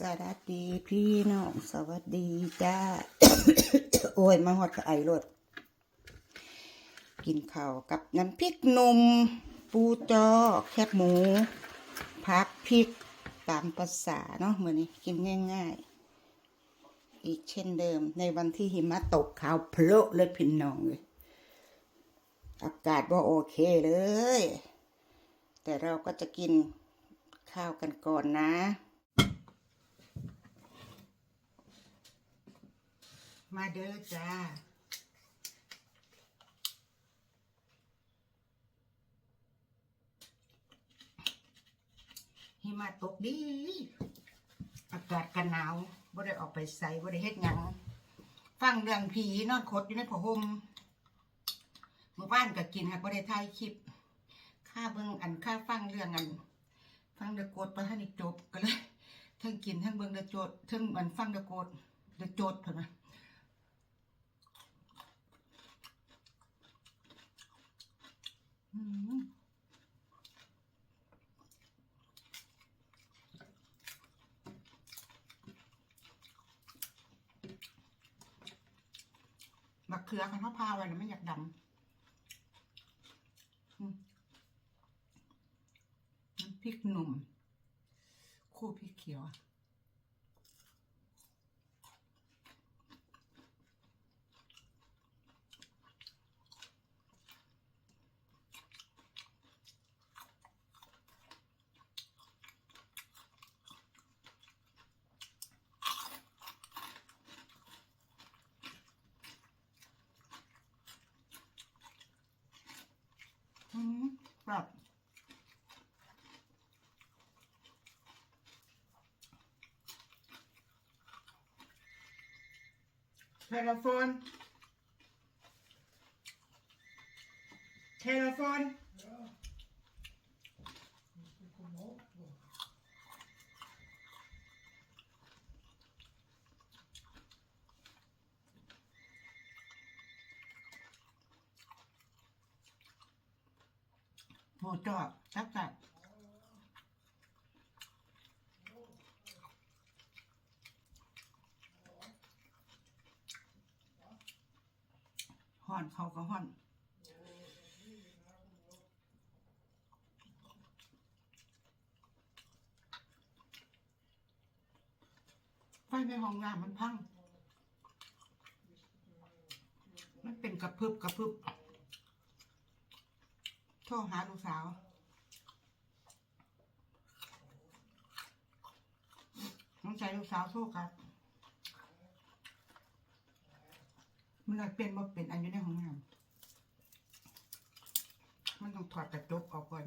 สวัสดีพี่น้องสวัสดีจ้า โอ้ย มาหอดกับไอรดกินข้าวกับน้ำพริกนม ปูจอ แคบหมู พักพริกตามภาษาเนาะเหมือนนี้กินง่าย ๆ อีกเช่นเดิม ในวันที่หิมะตกขาวโพละเลยพี่น้องเลย อากาศว่าโอเคเลย แต่เราก็จะกินข้าวกันก่อนนะ มาเด้อจ้า หิมะตกดี อากาศกันหนาวบ่ได้ออกไปใส่บ่ได้เฮ็ดหยัง ฟังเรื่องผีนอนคดอยู่ในผ้าห่มหมู่บ้านก็กินค่ะบ่ได้ถ่ายคลิป ค่าเบิ่งอันค่าฟังเรื่องอัน ฟังเดอะโกดบ่ทันได้จบก็เลยทั้งกินทั้งเบิ่งเดอะโจดทั้งมันฟังเดอะโกดเดอะโจดเพิ่นว่าอืม เรือคันมะพร้าวไว้น่ะไม่อยากดำอืมน้ำพริกหนุ่ม คู่พริกเขียวอะ อืมแบบเทเลโฟน เทเลโฟน หมูจอบจับจับห่อนเขาก็ห่อนไฟในห้องน้ำมันพัง มันเป็นกระพึบกระพึบ รหาลูกสาวน้องใจลูกสาวโทรครับ มันเลยเป็นว่าเป็นอันอยู่ในห้องน้ำมันต้องถอดกระจกออกก่อน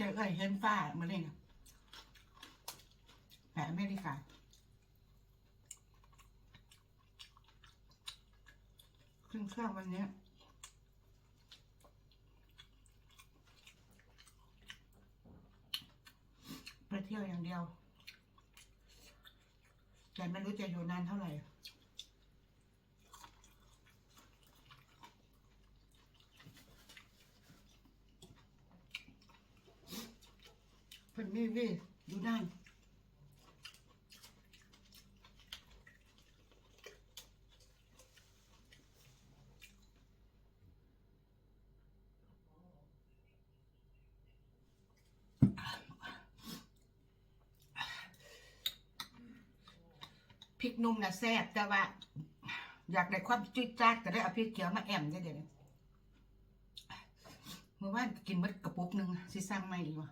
เจอเอ้ยเห็นฟ้าเมื่อไหร่นแผลอเมริกาขึ้นเครื่องวันนี้ไปเที่ยวอย่างเดียว แต่ไม่รู้จะอยู่นานเท่าไหร่ เพิ่นมีวิอยู่นั่นพริกนุ่มนะแซ่บแต่ว่า อยากได้ความจุ้ยจ้าก็ได้เอาพริกเขียวมาแอมได้เดี๋ยวนี้เมื่อวานกินหมดกระปุกหนึ่งสิสั่งไม่ดีกว่า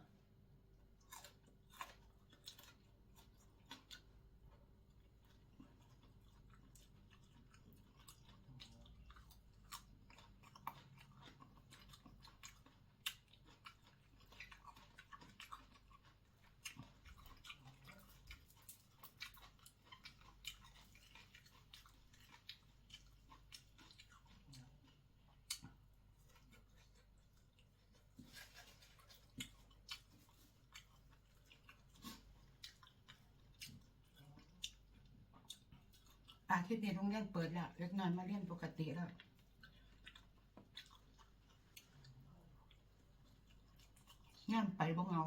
อาทิตย์นี้โรงเรียนเปิดแล้วเล็กน้อยมาเรียนปกติแล้วงานไปบ่เงา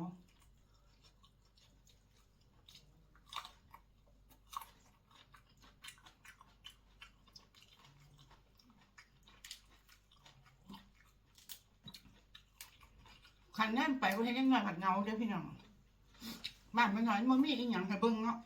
ขันแน่นไปว่าให้ยังไงผัดเงาเด้อพี่น้องบ้านไม่น้อยมันมีอีหยังให้เบิ่งเนาะ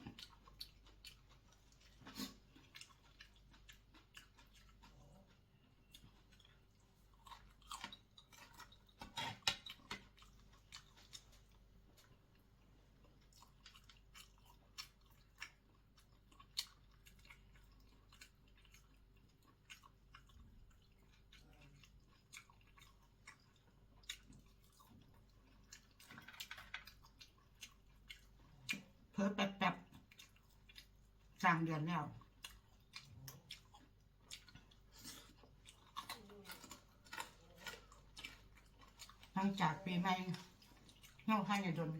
เพิ่แป๊บแป๊บๆสร้างเดือนแล้วหลังจากปีใหม่เงาให้ในดน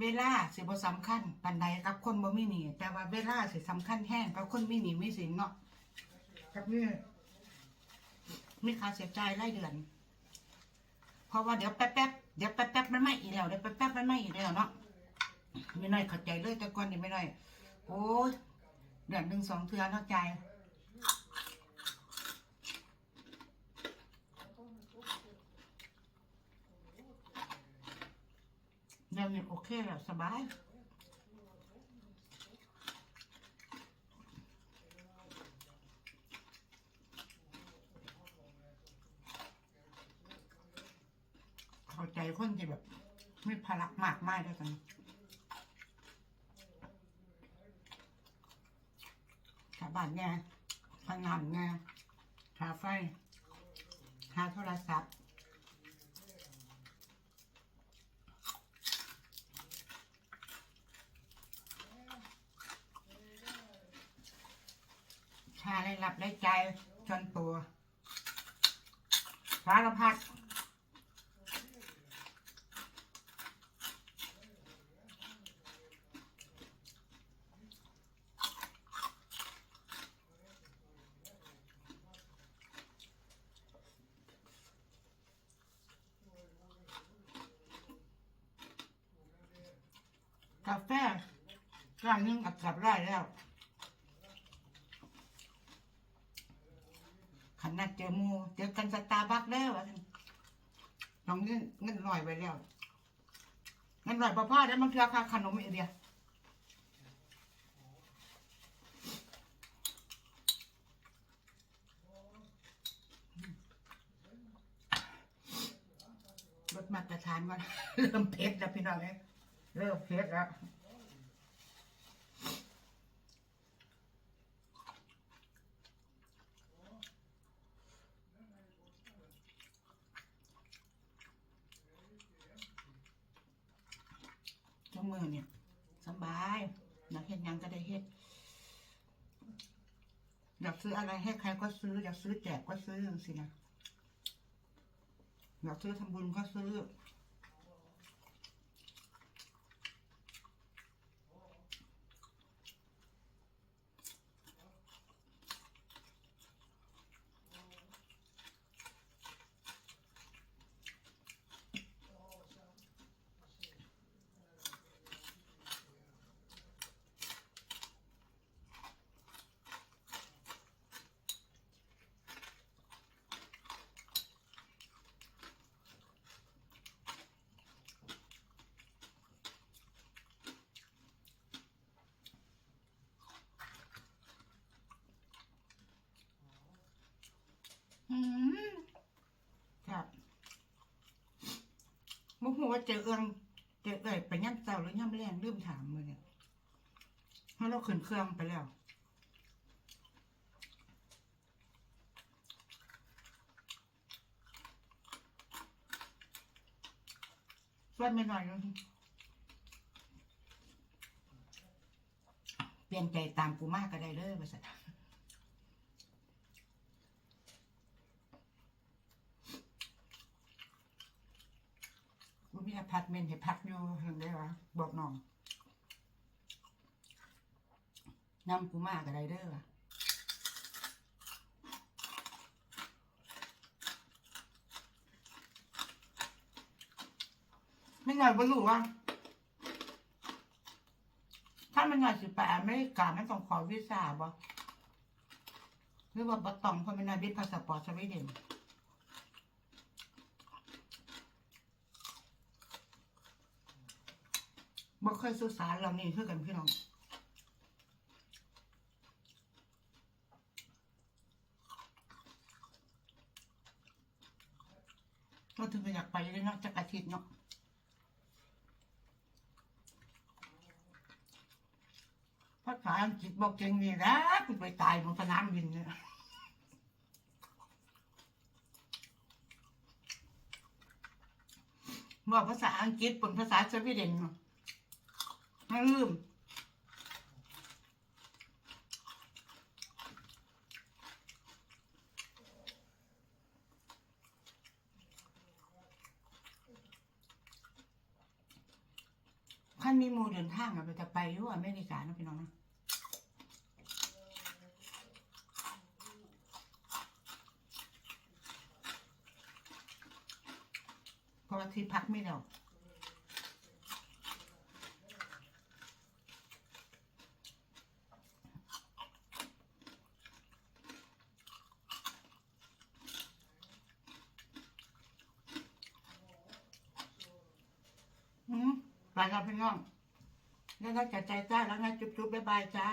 เวลาสิบ่สำคัญปันใดกับคนบ่มีหนีแต่ว่าเวลาสิสำคัญแห้งกับคนมีหนี้มีสินเนาะกับนี่ มีค่าเสียใจายรายเดือน เพราะว่าเดี๋ยวแป๊บแป๊บๆเดี๋ยวแป๊บแป๊บๆมันไม่อีกแล้วเดี๋ยวแป๊บแป๊บๆมันไม่อีกแล้วเนาะไม่น้อยเข้าใจเลยแต่ก่อนนี่ไม่น้อยโอ้ยเดือนหนึ่งสองเทือเนาใจยเดือนนี้โอเคแล้วสบาย เข้าใจคนที่แบบไม่พลักมากมายด้วยกันชาบ้านไงพนันไงหาไฟหาโทรศัพท์ชาได้หลับได้ใจจนตัวสารพัด กาแฟร้านนึงกับกลับได้แล้วขนนัดเจอมูเจอกันสตาร์บัคแล้วอะลองเงินเงินลอยไปแล้วเงินลอยพ่อพ่อแล้มันคือค่าขนมอีเดียวลดมาตรฐานมันเริ่มเผ็ดแล้วพี่น้องเอ้ย เริ่มเผ็ดแล้วจ้ามือเนี่ยสบายอยากเห็นยังก็ได้เฮ็ดอยากซื้ออะไรให้ใครก็ซื้อ อยากซื้อแจกก็ซื้อสินะอยากซื้อทำบุญก็ซื้อมครับมุกหั วาเจอเอืองเจอเอ่ยไปย่ำเจ้าหรือย่ำแรงลืมถามมือเนี่ยเพราะเราขึ้นเครื่องไปแล้วช่วยไม่หน่อยนึงเปลี่ยนใจตามกูมากก็ได้เลยบริษัท พัดเมนให้พักอยู่เห็นได้ปะบอกน้องนำกูมากับไรเด้อะไม่หน่อยบ่รู้ว่า ถ้ามันหน่อยสิไปอเมริกามันต้องขอวีซ่าบ่หรือว่าบ่ต้องเพราะมันน่อยบิดพาสปอร์ตสวีเดน บ่เคยศึกษาเหล่านี้คือกันพี่น้องก็ถึงอยากไปเลยเนาะจักอาทิตย์เนาะภาษาอังกฤษบอกเก่งนี่นะกูไปตายบนสนามบินเนี่ยบอกภาษาอังกฤษเป็นภาษาสวีเดนเนาะ ไม่ลืมขั้นมีมูเดินทางอะไปจะไปอยู่อเมริกาเนาะพี่น้องนะเพราะว่าที่พักไม่ได้เอาอืม ไปแล้วพี่น้องแล้วก็จะใจจ้าแล้วไงจุ๊บๆบ๊ายบายจ้า